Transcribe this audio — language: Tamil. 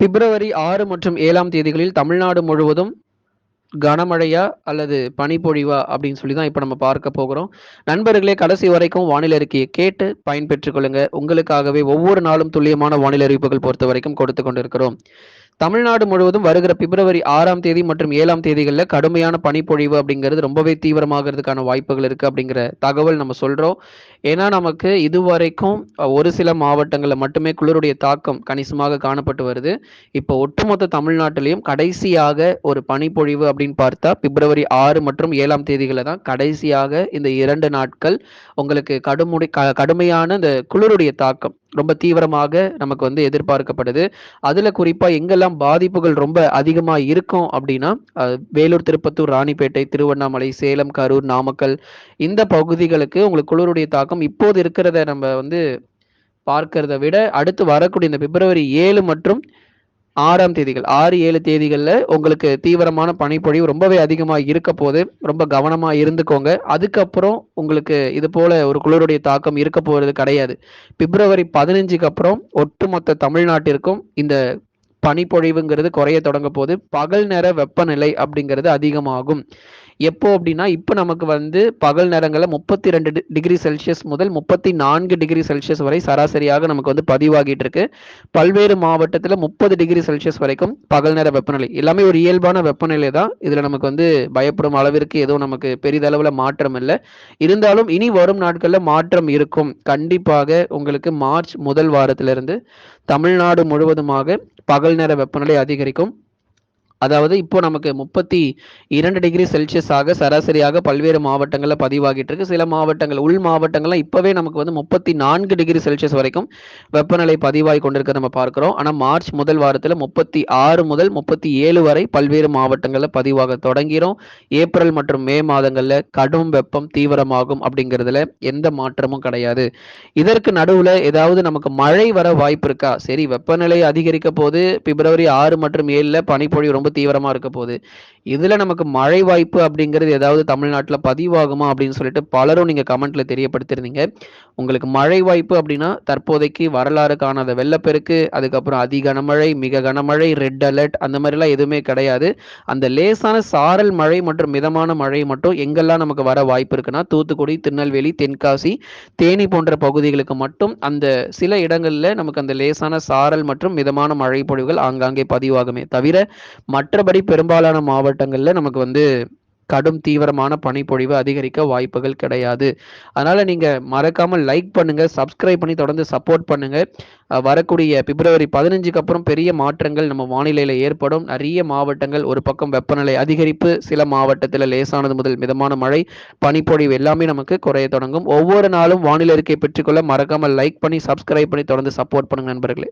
பிப்ரவரி ஆறு மற்றும் ஏழாம் தேதிகளில் தமிழ்நாடு முழுவதும் கனமழையா அல்லது பனிப்பொழிவா அப்படின்னு சொல்லி தான் இப்போ நம்ம பார்க்க போகிறோம். நண்பர்களே கடைசி வரைக்கும் வானிலை அறிக்கையை கேட்டு பயன்பெற்றுக் கொள்ளுங்க. உங்களுக்காகவே ஒவ்வொரு நாளும் துல்லியமான வானிலை அறிவிப்புகள் பொறுத்த வரைக்கும் கொடுத்து கொண்டிருக்கிறோம். தமிழ்நாடு முழுவதும் வருகிற பிப்ரவரி ஆறாம் தேதி மற்றும் ஏழாம் தேதிகளில் கடுமையான பனிப்பொழிவு அப்படிங்கிறது ரொம்பவே தீவிரமாகிறதுக்கான வாய்ப்புகள் இருக்குது அப்படிங்கிற தகவல் நம்ம சொல்கிறோம் ஏன்னா நமக்கு இதுவரைக்கும் ஒரு சில மாவட்டங்களில் மட்டுமே குளிருடைய தாக்கம் கணிசமாக காணப்பட்டு வருது. இப்போ ஒட்டுமொத்த தமிழ்நாட்டிலையும் கடைசியாக ஒரு பனிப்பொழிவு அப்படின்னு பார்த்தா பிப்ரவரி ஆறு மற்றும் ஏழாம் தேதிகளில் தான் கடைசியாக இந்த இரண்டு நாட்கள் உங்களுக்கு கடுமுடி கடுமையான இந்த குளிருடைய தாக்கம் ரொம்ப தீவிரமாக நமக்கு வந்து எதிர்பார்க்கப்படுது. அதில் குறிப்பாக எங்கெல்லாம் பாதிப்புகள் ரொம்ப அதிகமாக இருக்கும் அப்படின்னா வேலூர் திருப்பத்தூர் ராணிப்பேட்டை திருவண்ணாமலை சேலம் கரூர் நாமக்கல் இந்த பகுதிகளுக்கு உங்களுக்கு குளிருடைய தாக்கம் இப்போது இருக்கிறத நம்ம வந்து பார்க்கறத விட அடுத்து வரக்கூடிய இந்த பிப்ரவரி ஏழு மற்றும் ஆறாம் தேதிகள் ஆறு ஏழு தேதிகளில் உங்களுக்கு தீவிரமான பனிப்பொழிவு ரொம்பவே அதிகமாக இருக்க போது ரொம்ப கவனமாக இருந்துக்கோங்க. அதுக்கப்புறம் உங்களுக்கு இது போல ஒரு குளிருடைய தாக்கம் இருக்க போகிறது கிடையாது. பிப்ரவரி பதினஞ்சுக்கு அப்புறம் ஒட்டுமொத்த தமிழ்நாட்டிற்கும் இந்த பனிப்பொழிவுங்கிறது குறைய தொடங்க போது பகல் நேர வெப்பநிலை அப்படிங்கிறது அதிகமாகும். எப்போ அப்படின்னா இப்போ நமக்கு வந்து பகல் நேரங்களில் முப்பத்தி ரெண்டு டிகிரி செல்சியஸ் முதல் முப்பத்தி நான்கு டிகிரி செல்சியஸ் வரை சராசரியாக நமக்கு வந்து பதிவாகிட்டு இருக்கு. பல்வேறு மாவட்டத்தில் முப்பது டிகிரி செல்சியஸ் வரைக்கும் பகல் நேர வெப்பநிலை. எல்லாமே ஒரு இயல்பான வெப்பநிலை தான். இதில் நமக்கு வந்து பயப்படும் அளவிற்கு எதுவும் நமக்கு பெரிதளவில் மாற்றம் இல்லை. இருந்தாலும் இனி வரும் நாட்களில் மாற்றம் இருக்கும். கண்டிப்பாக உங்களுக்கு மார்ச் முதல் வாரத்திலிருந்து தமிழ்நாடு முழுவதுமாக பகல் நேர வெப்பநிலை அதிகரிக்கும். அதாவது இப்போ நமக்கு முப்பத்தி இரண்டு டிகிரி செல்சியஸ் ஆக சராசரியாக பல்வேறு மாவட்டங்களில் பதிவாகிட்டு இருக்கு. சில மாவட்டங்கள் உள் மாவட்டங்கள்லாம் இப்போவே நமக்கு வந்து முப்பத்தி நான்கு டிகிரி செல்சியஸ் வரைக்கும் வெப்பநிலை பதிவாகி கொண்டிருக்க நம்ம பார்க்கிறோம். ஆனால் மார்ச் முதல் வாரத்தில் முப்பத்தி ஆறு முதல் முப்பத்தி ஏழு வரை பல்வேறு மாவட்டங்களில் பதிவாக தொடங்கிறோம். ஏப்ரல் மற்றும் மே மாதங்களில் கடும் வெப்பம் தீவிரமாகும் அப்படிங்கிறதுல எந்த மாற்றமும் கிடையாது. இதற்கு நடுவில் ஏதாவது நமக்கு மழை வர வாய்ப்பு இருக்கா? சரி வெப்பநிலை அதிகரிக்க போது பிப்ரவரி ஆறு மற்றும் ஏழில் பனிப்பொழிவு ரொம்ப ரொம்ப தீவிரமா இருக்க போகுது. இதுல நமக்கு மழை வாய்ப்பு அப்படிங்கிறது ஏதாவது தமிழ்நாட்டில் பதிவாகுமா அப்படின்னு சொல்லிட்டு பலரும் நீங்க கமெண்ட்ல தெரியப்படுத்திருந்தீங்க. உங்களுக்கு மழை வாய்ப்பு அப்படின்னா தற்போதைக்கு வரலாறு காணாத வெள்ளப்பெருக்கு அதுக்கப்புறம் அதி கனமழை மிக கனமழை ரெட் அலர்ட் அந்த மாதிரிலாம் எதுவுமே கிடையாது. அந்த லேசான சாரல் மழை மற்றும் மிதமான மழை மட்டும் எங்கெல்லாம் நமக்கு வர வாய்ப்பு இருக்குன்னா தூத்துக்குடி திருநெல்வேலி தென்காசி தேனி போன்ற பகுதிகளுக்கு மட்டும் அந்த சில இடங்களில் நமக்கு அந்த லேசான சாரல் மற்றும் மிதமான மழை பொழிவுகள் ஆங்காங்கே பதிவாகுமே தவிர மற்றபடி பெரும்பாலான மாவட்டங்களில் நமக்கு வந்து கடும் தீவிரமான பனிப்பொழிவு அதிகரிக்க வாய்ப்புகள் கிடையாது. அதனால நீங்க மறக்காம லைக் பண்ணுங்க சப்ஸ்கிரைப் பண்ணி தொடர்ந்து சப்போர்ட் பண்ணுங்க. வரக்கூடிய பிப்ரவரி பதினஞ்சுக்கு அப்புறம் பெரிய மாற்றங்கள் நம்ம வானிலையில ஏற்படும். நிறைய மாவட்டங்கள் ஒரு பக்கம் வெப்பநிலை அதிகரிப்பு சில மாவட்டத்தில் லேசானது முதல் மிதமான மழை பனிப்பொழிவு எல்லாமே நமக்கு குறைய தொடங்கும். ஒவ்வொரு நாளும் வானிலை அறிக்கை பெற்றுக்கொள்ள மறக்காம லைக் பண்ணி சப்ஸ்கிரைப் பண்ணி தொடர்ந்து சப்போர்ட் பண்ணுங்க நண்பர்களே.